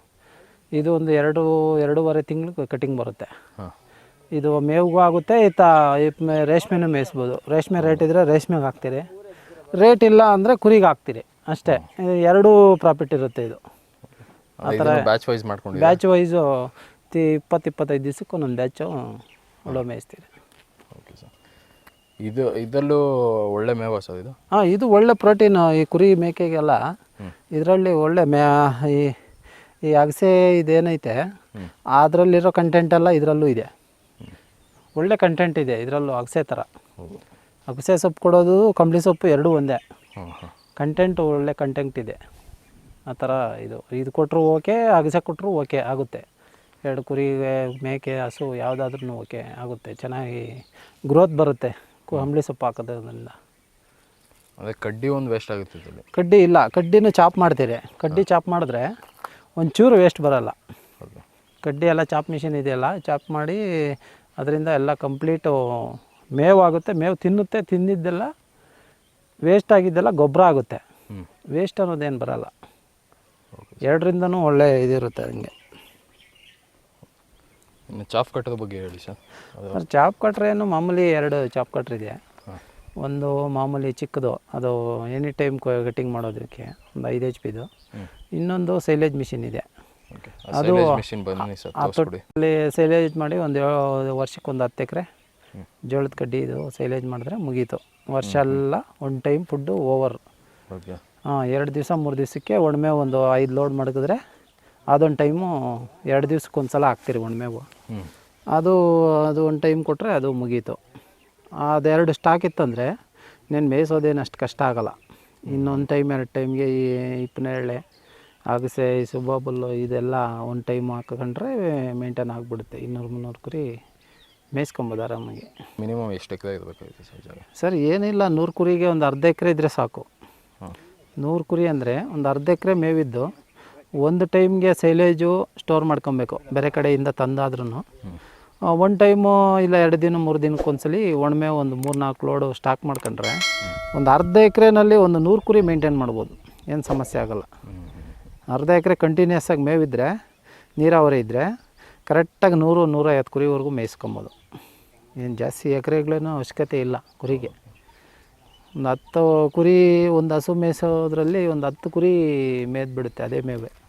Speaker 2: ಇದು ಒಂದು ಎರಡು ಎರಡೂವರೆ ತಿಂಗಳು ಕಟಿಂಗ್ ಬರುತ್ತೆ. ಇದು ಮೇವಿಗೂ ಆಗುತ್ತೆ ಈತ ರೇಷ್ಮೆನೂ ಮೇಯಿಸ್ಬೋದು. ರೇಷ್ಮೆ ರೇಟ್ ಇದ್ದರೆ ರೇಷ್ಮೆಗೆ ಹಾಕ್ತೀರಿ. ರೇಟ್ ಇಲ್ಲ ಅಂದರೆ ಕುರಿಗೆ ಹಾಕ್ತೀರಿ. ಅಷ್ಟೇ. ಇದು ಎರಡೂ ಪ್ರಾಫಿಟ್ ಇರುತ್ತೆ ಇದು.
Speaker 1: ಬ್ಯಾಚ್ ವೈಸ್ ಮಾಡ್ಕೊಂಡು
Speaker 2: ಬ್ಯಾಚ್ ವೈಸು ತಿ ಇಪ್ಪತ್ತು ಇಪ್ಪತ್ತೈದು ದಿವ್ಸಕ್ಕೆ ಒಂದೊಂದು ಬ್ಯಾಚು ಹುಳು ಮೇಯಿಸ್ತೀರಿ.
Speaker 1: ಇದು ಇದರಲ್ಲೂ ಒಳ್ಳೆ ಮೇವ ಸರ್ ಇದು?
Speaker 2: ಹಾಂ ಇದು ಒಳ್ಳೆ ಪ್ರೋಟೀನ್ ಈ ಕುರಿ ಮೇಕೆಗೆಲ್ಲ. ಇದರಲ್ಲಿ ಒಳ್ಳೆ ಮೇ ಈ ಈ ಅಗಸೆ ಇದೇನೈತೆ ಅದರಲ್ಲಿರೋ ಕಂಟೆಂಟ್ ಎಲ್ಲ ಇದರಲ್ಲೂ ಇದೆ. ಒಳ್ಳೆ ಕಂಟೆಂಟ್ ಇದೆ ಇದರಲ್ಲೂ ಅಗಸೆ ಥರ. ಅಗಸೆ ಸೊಪ್ಪು ಕೊಡೋದು ಕಂಬಳಿ ಸೊಪ್ಪು ಎರಡೂ ಒಂದೇ. ಕಂಟೆಂಟ್ ಒಳ್ಳೆ ಕಂಟೆಂಟ್ ಇದೆ. ಆ ಥರ ಇದು. ಇದು ಕೊಟ್ಟರು ಓಕೆ ಅಗಸೆ ಕೊಟ್ಟರು ಓಕೆ ಆಗುತ್ತೆ. ಎರಡು ಕುರಿಗೆ ಮೇಕೆ ಹಸು ಯಾವುದಾದ್ರೂ ಓಕೆ ಆಗುತ್ತೆ. ಚೆನ್ನಾಗಿ ಗ್ರೋತ್ ಬರುತ್ತೆ. ಕು- ಕಂಬಳಿ ಸೊಪ್ಪು ಹಾಕೋದ್ರಿಂದ
Speaker 1: ಅದೇ ಕಡ್ಡಿ ಒಂದು ವೇಸ್ಟ್ ಆಗುತ್ತೆ ಇಲ್ಲಿ
Speaker 2: ಕಡ್ಡಿ ಇಲ್ಲ ಕಡ್ಡಿನೂ ಚಾಪ್ ಮಾಡ್ತೀರಿ. ಕಡ್ಡಿ ಚಾಪ್ ಮಾಡಿದ್ರೆ ಒಂಚೂರು ವೇಸ್ಟ್ ಬರೋಲ್ಲ. ಕಡ್ಡಿ ಎಲ್ಲ ಚಾಪ್ ಮಿಷಿನ್ ಇದೆಯಲ್ಲ ಚಾಪ್ ಮಾಡಿ ಅದರಿಂದ ಎಲ್ಲ ಕಂಪ್ಲೀಟು ಮೇವು ಆಗುತ್ತೆ ಮೇವು ತಿನ್ನುತ್ತೆ ತಿಂದಿದ್ದೆಲ್ಲ ವೇಸ್ಟ್ ಆಗಿದ್ದೆಲ್ಲ ಗೊಬ್ಬರ ಆಗುತ್ತೆ. ವೇಸ್ಟ್ ಅನ್ನೋದೇನು ಬರಲ್ಲ. ಎರಡರಿಂದನೂ ಒಳ್ಳೆ ಇದಿರುತ್ತೆ ಹಂಗೆ.
Speaker 1: ಇನ್ನು ಚಾಪ್ ಕಟ್ಟೋದ ಬಗ್ಗೆ ಹೇಳಿ ಸರ್.
Speaker 2: ಸರ್ ಚಾಪ್ ಕಟ್ರೆ ಏನು ಮಾಮೂಲಿ ಎರಡು ಚಾಪ್ ಕಟ್ರ್ ಇದೆ. ಒಂದು ಮಾಮೂಲಿ ಚಿಕ್ಕದು ಅದು ಎನಿ ಟೈಮ್ ಕಟಿಂಗ್ ಮಾಡೋದಕ್ಕೆ ಒಂದು ಐದು ಎಚ್ ಪಿದು ಇನ್ನೊಂದು ಸೈಲೇಜ್ ಮಿಷಿನ್ ಇದೆ. ಅದು ಅಲ್ಲಿ ಸೈಲೇಜ್ ಮಾಡಿ ಒಂದು ವರ್ಷಕ್ಕೆ ಒಂದು ಹತ್ತು ಎಕರೆ ಜೋಳದ ಕಡ್ಡಿ ಇದು ಸೈಲೇಜ್ ಮಾಡಿದ್ರೆ ಮುಗೀತು. ವರ್ಷ ಎಲ್ಲ ಒನ್ ಟೈಮ್ ಫುಡ್ಡು ಓವರ್ ಹಾಂ ಎರಡು ದಿವಸ ಮೂರು ದಿವಸಕ್ಕೆ ಒಣಮೆ ಒಂದು ಐದು ಲೋಡ್ ಮಡಗಿದ್ರೆ ಅದೊಂದು ಟೈಮು ಎರಡು ದಿವ್ಸಕ್ಕೆ ಒಂದು ಸಲ ಹಾಕ್ತೀರಿ ಒಣಮೆವು. ಅದು ಅದು ಒಂದು ಟೈಮ್ ಕೊಟ್ಟರೆ ಅದು ಮುಗೀತು. ಅದೆರಡು ಸ್ಟಾಕ್ ಇತ್ತಂದರೆ ನೀನು ಮೇಯಿಸೋದೇನು ಅಷ್ಟು ಕಷ್ಟ ಆಗಲ್ಲ. ಇನ್ನೊಂದು ಟೈಮ್ ಎರಡು ಟೈಮ್ಗೆ ಈ ಇಪ್ಪನೇಳೆ ಅಗಸೆ ಈ ಸುಬ್ಬಾಬುಲ್ಲು ಇದೆಲ್ಲ ಒಂದು ಟೈಮ್ ಹಾಕೊಂಡ್ರೆ ಮೇಂಟೈನ್ ಆಗಿಬಿಡುತ್ತೆ. ಇನ್ನೂರು ಮುನ್ನೂರು ಕುರಿ ಮೇಯಿಸ್ಕೊಬೋದು ಆರಾಮಾಗಿ
Speaker 1: ಮಿನಿಮಮ್ ಎಷ್ಟು ಎಕರೆ ಇರಬೇಕಾಗಿತ್ತು ಸರ್
Speaker 2: ಸರ್ ಏನಿಲ್ಲ ನೂರು ಕುರಿಗೆ ಒಂದು ಅರ್ಧ ಎಕರೆ ಇದ್ದರೆ ಸಾಕು. ನೂರು ಕುರಿ ಅಂದರೆ ಒಂದು ಅರ್ಧ ಎಕರೆ ಮೇವಿದ್ದು ಒಂದು ಟೈಮ್ಗೆ ಸೈಲೇಜು ಸ್ಟೋರ್ ಮಾಡ್ಕೊಬೇಕು. ಬೇರೆ ಕಡೆಯಿಂದ ತಂದಾದ್ರೂ ಒನ್ ಟೈಮು ಇಲ್ಲ ಎರಡು ದಿನ, ಮೂರು ದಿನಕ್ಕೆ ಒಂದ್ಸಲಿ ಒಣಮೆ ಒಂದು ಮೂರು ನಾಲ್ಕು ಲೋಡು ಸ್ಟಾಕ್ ಮಾಡ್ಕೊಂಡ್ರೆ ಒಂದು ಅರ್ಧ ಎಕರೆನಲ್ಲಿ ಒಂದು ನೂರು ಕುರಿ ಮೇಂಟೈನ್ ಮಾಡ್ಬೋದು. ಏನು ಸಮಸ್ಯೆ ಆಗೋಲ್ಲ. ಅರ್ಧ ಎಕರೆ ಕಂಟಿನ್ಯೂಸ್ ಆಗಿ ಮೇವಿದ್ರೆ, ನೀರಾವರಿ ಇದ್ದರೆ ಕರೆಕ್ಟಾಗಿ ನೂರು, ನೂರೈವತ್ತು ಕುರಿವರೆಗೂ ಮೇಯಿಸ್ಕೊಬೋದು. ಏನು ಜಾಸ್ತಿ ಎಕರೆಗಳೇನೂ ಅವಶ್ಯಕತೆ ಇಲ್ಲ ಕುರಿಗೆ. ಒಂದು ಹತ್ತು ಕುರಿ, ಒಂದು ಹಸು ಮೇಯಿಸೋದ್ರಲ್ಲಿ ಒಂದು ಹತ್ತು ಕುರಿ ಮೇದ್ಬಿಡುತ್ತೆ ಅದೇ ಮೇವೆ.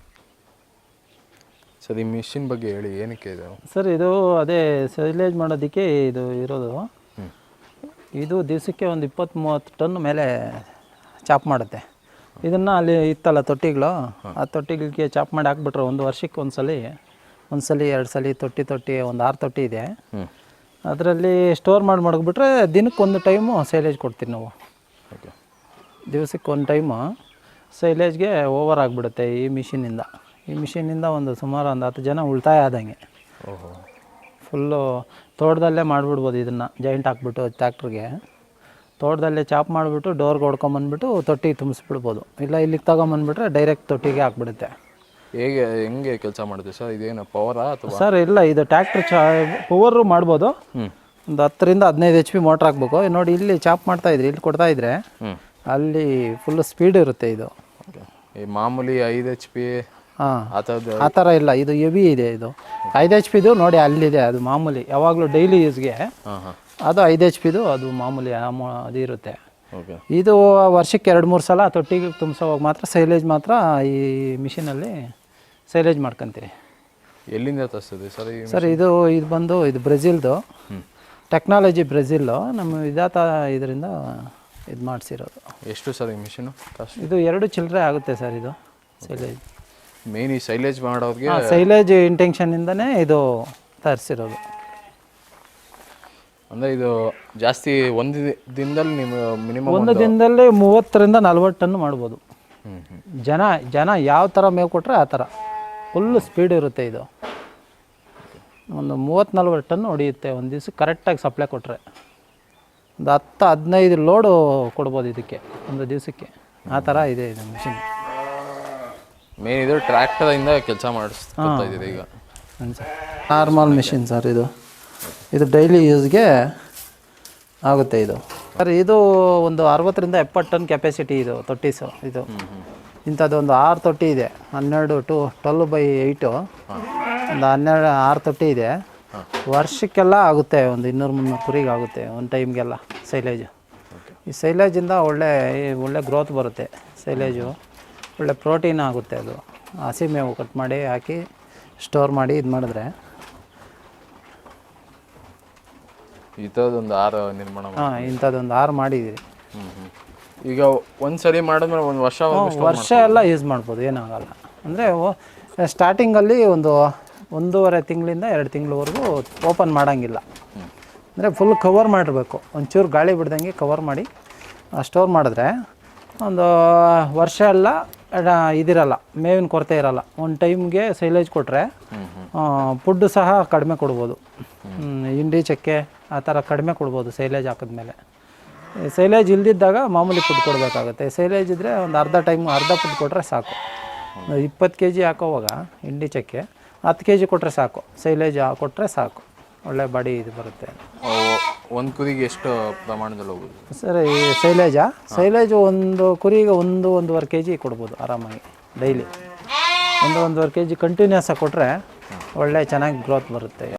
Speaker 1: ಸರ್ ಈ ಮಿಷಿನ್ ಬಗ್ಗೆ ಹೇಳಿ ಏನಕ್ಕೆ ಇದು?
Speaker 2: ಸರ್ ಇದು ಅದೇ ಸೈಲೇಜ್ ಮಾಡೋದಕ್ಕೆ ಇದು ಇರೋದು. ಇದು ದಿವಸಕ್ಕೆ ಒಂದು ಇಪ್ಪತ್ತು ಮೂವತ್ತು ಟನ್ ಮೇಲೆ ಚಾಪ್ ಮಾಡುತ್ತೆ. ಇದನ್ನು ಅಲ್ಲಿ ಇತ್ತಲ್ಲ ತೊಟ್ಟಿಗಳು ಆ ತೊಟ್ಟಿಗಳಿಗೆ ಚಾಪ್ ಮಾಡಿ ಹಾಕ್ಬಿಟ್ರೆ ಒಂದು ವರ್ಷಕ್ಕೆ ಒಂದು ಸಲ ಒಂದು ಸಲ ಎರಡು ಸಲ ತೊಟ್ಟಿ ತೊಟ್ಟಿ ಒಂದು ಆರು ತೊಟ್ಟಿ ಇದೆ. ಅದರಲ್ಲಿ ಸ್ಟೋರ್ ಮಾಡಿ ಮಡಗ್ಬಿಟ್ರೆ ದಿನಕ್ಕೆ ಒಂದು ಟೈಮು ಸೈಲೇಜ್ ಕೊಡ್ತೀವಿ ನಾವು. ದಿವಸಕ್ಕೆ ಒಂದು ಟೈಮು ಸೈಲೇಜ್ಗೆ ಓವರ್ ಆಗಿಬಿಡುತ್ತೆ ಈ ಮಿಷಿನಿಂದ. ಈ ಮಿಷಿನಿಂದ ಒಂದು ಸುಮಾರು ಒಂದು ಹತ್ತು ಜನ ಉಳಿತಾಯ ಆದಂಗೆ.
Speaker 1: ಓಹೋ.
Speaker 2: ಫುಲ್ಲು ತೋಟದಲ್ಲೇ ಮಾಡಿಬಿಡ್ಬೋದು ಇದನ್ನು ಜಾಯಿಂಟ್ ಹಾಕ್ಬಿಟ್ಟು ಟ್ಯಾಕ್ಟ್ರಿಗೆ ತೋಟದಲ್ಲೇ ಚಾಪ್ ಮಾಡಿಬಿಟ್ಟು ಡೋರ್ಗೆ ಹೊಡ್ಕೊಂಬಂದ್ಬಿಟ್ಟು ತೊಟ್ಟಿಗೆ ತುಂಬಿಸ್ಬಿಡ್ಬೋದು. ಇಲ್ಲ ಇಲ್ಲಿಗೆ ತಗೊಂಬಂದ್ಬಿಟ್ರೆ ಡೈರೆಕ್ಟ್ ತೊಟ್ಟಿಗೆ ಹಾಕ್ಬಿಡುತ್ತೆ.
Speaker 1: ಹೇಗೆ ಹೆಂಗೆ ಕೆಲಸ ಮಾಡುತ್ತೆ ಸರ್? ಇದೇನು ಪವರಾ ಅಥವಾ?
Speaker 2: ಸರ್ ಇಲ್ಲ ಇದು ಟ್ಯಾಕ್ಟ್ರ್ ಚಾ ಪವರು ಮಾಡ್ಬೋದು. ಒಂದು ಹತ್ತರಿಂದ ಹದಿನೈದು ಎಚ್ ಪಿ ಮೋಟ್ರ್ ಹಾಕ್ಬೇಕು. ನೋಡಿ ಇಲ್ಲಿ ಚಾಪ್ ಮಾಡ್ತಾ ಇದ್ರಿ ಇಲ್ಲಿ ಕೊಡ್ತಾ ಇದ್ರೆ ಅಲ್ಲಿ ಫುಲ್ ಸ್ಪೀಡ್ ಇರುತ್ತೆ ಇದು.
Speaker 1: ಈ ಮಾಮೂಲಿ ಐದು ಎಚ್ ಪಿ
Speaker 2: ಹಾಂ.
Speaker 1: ಆ
Speaker 2: ಥರ ಇಲ್ಲ ಇದು ಎವಿ ಇದೆ ಇದು. ಐದು ಎಚ್ ಪಿದು ನೋಡಿ ಅಲ್ಲಿದೆ ಅದು ಮಾಮೂಲಿ ಯಾವಾಗಲೂ ಡೈಲಿ ಯೂಸ್ಗೆ ಅದು ಐದು ಎಚ್ ಪಿದು ಅದು ಮಾಮೂಲಿ ಅದು ಇರುತ್ತೆ.
Speaker 1: ಓಕೆ
Speaker 2: ಇದು ವರ್ಷಕ್ಕೆ ಎರಡು ಮೂರು ಸಲ ತೊಟ್ಟಿಗೆ ತುಂಬಿಸೋವಾಗ ಮಾತ್ರ ಸೈಲೇಜ್ ಮಾತ್ರ ಈ ಮಿಷಿನಲ್ಲಿ ಸೈಲೇಜ್ ಮಾಡ್ಕೊತೀರಿ.
Speaker 1: ಎಲ್ಲಿಂದ ತರಿಸ್ತದೆ ಸರ್
Speaker 2: ಸರ್ ಇದು ಇದು ಬಂದು ಇದು ಬ್ರೆಜಿಲ್ದು. ಟೆಕ್ನಾಲಜಿ ಬ್ರೆಜಿಲ್ಲು. ನಮ್ಮ ವಿಧಾತ ಇದರಿಂದ ಇದು ಮಾಡಿಸಿರೋದು.
Speaker 1: ಎಷ್ಟು ಸರ್ ಈ ಮಿಷಿನು
Speaker 2: ಇದು ಎರಡು ಚಿಲ್ಲರೆ ಆಗುತ್ತೆ ಸರ್ ಇದು ಸೈಲೇಜ್
Speaker 1: ಮೇನ್ ಈ ಸೈಲೇಜ್ ಮಾಡೋದಕ್ಕೆ
Speaker 2: ಸೈಲೇಜ್ ಇಂಟೆನ್ಷನಿಂದನೇ ಇದು ತರಿಸಿರೋದು.
Speaker 1: ಅಂದರೆ ಇದು ಜಾಸ್ತಿ ಒಂದು ದಿನದಲ್ಲಿ ನೀವು ಮಿನಿಮಮ್
Speaker 2: ಒಂದು ದಿನದಲ್ಲಿ ಮೂವತ್ತರಿಂದ ನಲ್ವತ್ತು ಟನ್ ಮಾಡ್ಬೋದು. ಜನ ಜನ ಯಾವ ಥರ ಮೇವು ಕೊಟ್ಟರೆ ಆ ಥರ ಫುಲ್ ಸ್ಪೀಡ್ ಇರುತ್ತೆ ಇದು. ಒಂದು ಮೂವತ್ತು ನಲ್ವತ್ತು ಟನ್ ಹೊಡೆಯುತ್ತೆ ಒಂದು ದಿವಸ ಕರೆಕ್ಟಾಗಿ ಸಪ್ಲೈ ಕೊಟ್ಟರೆ ಒಂದು ಹತ್ತು ಹದಿನೈದು ಲೋಡು ಕೊಡ್ಬೋದು ಇದಕ್ಕೆ ಒಂದು ದಿವಸಕ್ಕೆ. ಆ ಥರ ಇದೆ ಇದು ಮಿಷಿನ್
Speaker 1: ಮೇನ್ ಇದು ಟ್ರ್ಯಾಕ್ಟರಿಂದ ಕೆಲಸ ಮಾಡಿಸ್ತಾ ಈಗ.
Speaker 2: ನಾರ್ಮಲ್ ಮಿಷಿನ್ ಸರ್ ಇದು. ಇದು ಡೈಲಿ ಯೂಸ್ಗೆ ಆಗುತ್ತೆ ಇದು. ಸರ್ ಇದು ಒಂದು ಅರವತ್ತರಿಂದ ಎಪ್ಪತ್ತು ಟನ್ ಕೆಪಾಸಿಟಿ ಇದು ತೊಟ್ಟಿಸು ಇದು. ಇಂಥದ್ದು ಒಂದು ಆರು ತೊಟ್ಟಿ ಇದೆ. ಹನ್ನೆರಡು ಟು ಟ್ವೆಲ್ ಬೈ ಏಯ್ಟು ಒಂದು ಹನ್ನೆರಡು ಆರು ತೊಟ್ಟಿ ಇದೆ. ವರ್ಷಕ್ಕೆಲ್ಲ ಆಗುತ್ತೆ ಒಂದು ಇನ್ನೂರು ಮುನ್ನೂರು ಕುರಿಗೆ ಆಗುತ್ತೆ ಒಂದು ಟೈಮ್ಗೆಲ್ಲ ಸೈಲೇಜು. ಈ ಸೈಲೇಜಿಂದ ಒಳ್ಳೆ ಒಳ್ಳೆ ಗ್ರೋತ್ ಬರುತ್ತೆ ಸೈಲೇಜು. ಒಳ್ಳೆ ಪ್ರೋಟೀನ್ ಆಗುತ್ತೆ ಅದು. ಹಸಿ ಮೇವು ಕಟ್ ಮಾಡಿ ಹಾಕಿ ಸ್ಟೋರ್ ಮಾಡಿ ಇದು ಮಾಡಿದ್ರೆ.
Speaker 1: ಇಂಥದ್ದೊಂದು ಥರದೊಂದು ಆರು ನಿರ್ಮಾಣ
Speaker 2: ಹಾಂ ಇಂಥದ್ದೊಂದು ಆರು ಮಾಡಿದ್ದೀರಿ
Speaker 1: ಈಗ ಒಂದು ಸರಿ ಮಾಡಿದ್ಮೇಲೆ ಒಂದು ವರ್ಷ
Speaker 2: ವರ್ಷ ಎಲ್ಲ ಯೂಸ್ ಮಾಡ್ಬೋದು ಏನಾಗಲ್ಲ. ಅಂದರೆ ಸ್ಟಾರ್ಟಿಂಗಲ್ಲಿ ಒಂದು ಒಂದೂವರೆ ತಿಂಗಳಿಂದ ಎರಡು ತಿಂಗಳವರೆಗೂ ಓಪನ್ ಮಾಡೋಂಗಿಲ್ಲ. ಅಂದರೆ ಫುಲ್ ಕವರ್ ಮಾಡಿರಬೇಕು. ಒಂಚೂರು ಗಾಳಿ ಬಿಡ್ದಂಗೆ ಕವರ್ ಮಾಡಿ ಸ್ಟೋರ್ ಮಾಡಿದ್ರೆ ಒಂದು ವರ್ಷ ಎಲ್ಲ ಇದಿರಲ್ಲ, ಮೇವಿನ ಕೊರತೆ ಇರಲ್ಲ. ಒಂದು ಟೈಮ್ಗೆ ಸೈಲೇಜ್ ಕೊಟ್ಟರೆ ಫುಡ್ಡು ಸಹ ಕಡಿಮೆ ಕೊಡ್ಬೋದು. ಇಂಡಿ ಚಕ್ಕೆ, ಆ ಥರ ಕಡಿಮೆ ಕೊಡ್ಬೋದು ಸೈಲೇಜ್ ಹಾಕಿದ್ಮೇಲೆ ಸೈಲೇಜ್ ಇಲ್ದಿದ್ದಾಗ ಮಾಮೂಲಿ ಫುಡ್ ಕೊಡಬೇಕಾಗುತ್ತೆ. ಸೈಲೇಜ್ ಇದ್ದರೆ ಒಂದು ಅರ್ಧ ಟೈಮ್ ಅರ್ಧ ಫುಡ್ ಕೊಟ್ಟರೆ ಸಾಕು. ಇಪ್ಪತ್ತು ಕೆ ಜಿ ಹಾಕೋವಾಗ ಹಿಂಡಿ, ಚಕ್ಕೆ, ಹತ್ತು ಕೆ ಜಿ ಕೊಟ್ಟರೆ ಸಾಕು ಸೈಲೇಜ್ ಕೊಟ್ಟರೆ ಸಾಕು. ಒಳ್ಳೆ ಬಾಡಿ ಇದು ಬರುತ್ತೆ.
Speaker 1: ಒಂದು ಕುರಿಗೆ ಎಷ್ಟು ಪ್ರಮಾಣದಲ್ಲಿ ಹೋಗುತ್ತೆ
Speaker 2: ಸರ್ ಈ ಸೈಲೇಜಾ ಸೈಲೇಜ್ ಒಂದು ಕುರಿಗೆ ಒಂದು ಒಂದೂವರೆ ಕೆ ಜಿ ಕೊಡ್ಬೋದು ಆರಾಮಾಗಿ ಡೈಲಿ. ಒಂದು ಒಂದೂವರೆ ಕೆ ಜಿ ಕಂಟಿನ್ಯೂಸ್ ಆಗಿ ಕೊಟ್ಟರೆ ಒಳ್ಳೆ ಚೆನ್ನಾಗಿ ಗ್ರೋತ್ ಬರುತ್ತೆ.